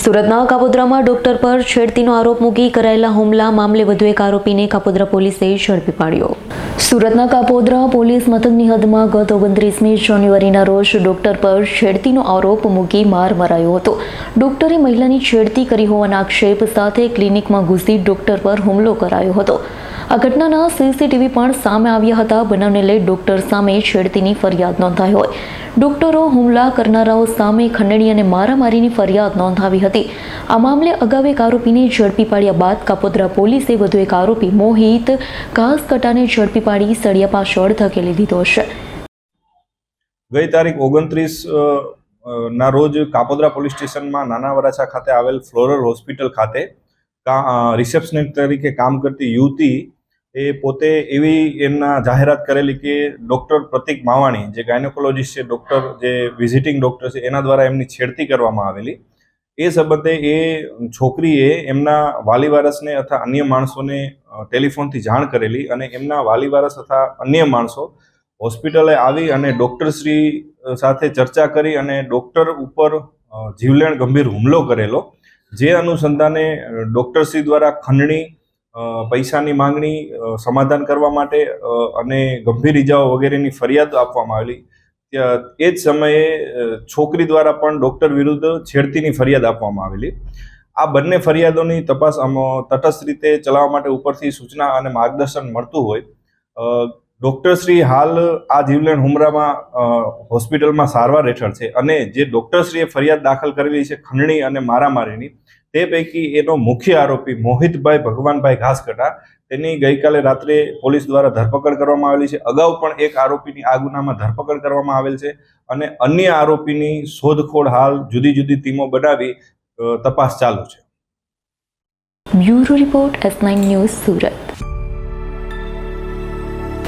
સુરતના કાપોદ્રામાં ડોક્ટર પર છેડતીનો આરોપ મૂકી કરાયેલા હુમલા મામલે વધુ એક આરોપીને કાપોદ્રા પોલીસે ઝડપી પાડ્યો. સુરતના કાપોદ્રા પોલીસ મથકની હદમાં ગત ઓગણત્રીસમી જાન્યુઆરીના રોજ ડોક્ટર પર છેડતીનો આરોપ મૂકી માર મરાયો હતો. ડોક્ટરે મહિલાની છેડતી કરી હોવાના આક્ષેપ સાથે ક્લિનિકમાં ઘૂસી ડોક્ટર પર હુમલો કરાયો હતો. આ ઘટનાના સીસીટીવી પણ સામે આવ્યા હતા. બનાવને લઈ ડોક્ટર સામે છેડતીની ફરિયાદ નોંધાઈ હોય. ડોક્ટરો હુમલા કરનારાઓ સામે ખંડણી અને મારામારીની ફરિયાદ નોંધાવી હતી. આ મામલે અગાઉ એક આરોપીને ઝડપી પાડ્યા બાદ કાપોદ્રા પોલીસે વધુ એક આરોપી મોહિત ઘાસકટાને ઝડપી પાડી સળિયા પાછળ ધકેલી દીધો છે. ગઈ તારીખ ઓગણત્રીસ ના રોજ કાપોદ્રા પોલીસ સ્ટેશનમાં નાના વરાછા ખાતે આવેલ ફ્લોરલ હોસ્પિટલ ખાતે રિસેપ્શનિસ્ટ તરીકે કામ કરતી યુવતી એ પોતે એવી એમના જાહેરાત કરેલી કે ડૉક્ટર પ્રતિક માવાણી, જે ગાયનેકોલોજીસ્ટ છે, ડૉક્ટર જે વિઝિટિંગ ડૉક્ટર છે, એના દ્વારા એમની છેડતી કરવામાં આવેલી. એ સંબંધે એ છોકરીએ એમના વાલી વારસને અથવા અન્ય માણસોને ટેલિફોનથી જાણ કરેલી અને એમના વાલી વારસ અથવા અન્ય માણસો હોસ્પિટલે આવી અને ડૉક્ટરશ્રી સાથે ચર્ચા કરી અને ડૉક્ટર ઉપર જીવલેણ ગંભીર હુમલો કરેલો. જે અનુસંધાને ડૉક્ટરશ્રી દ્વારા ખંડણી પૈસાની માંગણી સમાધાન કરવા માટે અને ગંભીર ઇજાઓ વગેરેની ફરિયાદ આપવામાં આવેલી. એ જ સમયે છોકરી દ્વારા પણ ડૉક્ટર વિરુદ્ધ છેડતીની ફરિયાદ આપવામાં આવેલી. આ બંને ફરિયાદોની તપાસ તટસ્થ રીતે ચલાવવા માટે ઉપરથી સૂચના અને માર્ગદર્શન મળતું હોય. ડૉક્ટરશ્રી હાલ આ જીવલેણ હુમરામાં હોસ્પિટલમાં સારવાર હેઠળ છે અને જે ડૉક્ટરશ્રીએ ફરિયાદ દાખલ કરેલી છે ખંડણી અને મારામારીની, તે પૈકી એનો મુખ્ય આરોપી મોહિતભાઈ ભગવાનભાઈ ઘાસકટા, તેની ગઈકાલે રાત્રે પોલીસ દ્વારા ધરપકડ કરવામાં આવેલી છે. અગાઉ પણ એક આરોપીની આ ગુનામાં ધરપકડ કરવામાં આવેલ છે અને અન્ય આરોપીની શોધખોળ હાલ જુદી જુદી ટીમો બનાવી તપાસ ચાલુ છે. Bureau report S nine news Surat.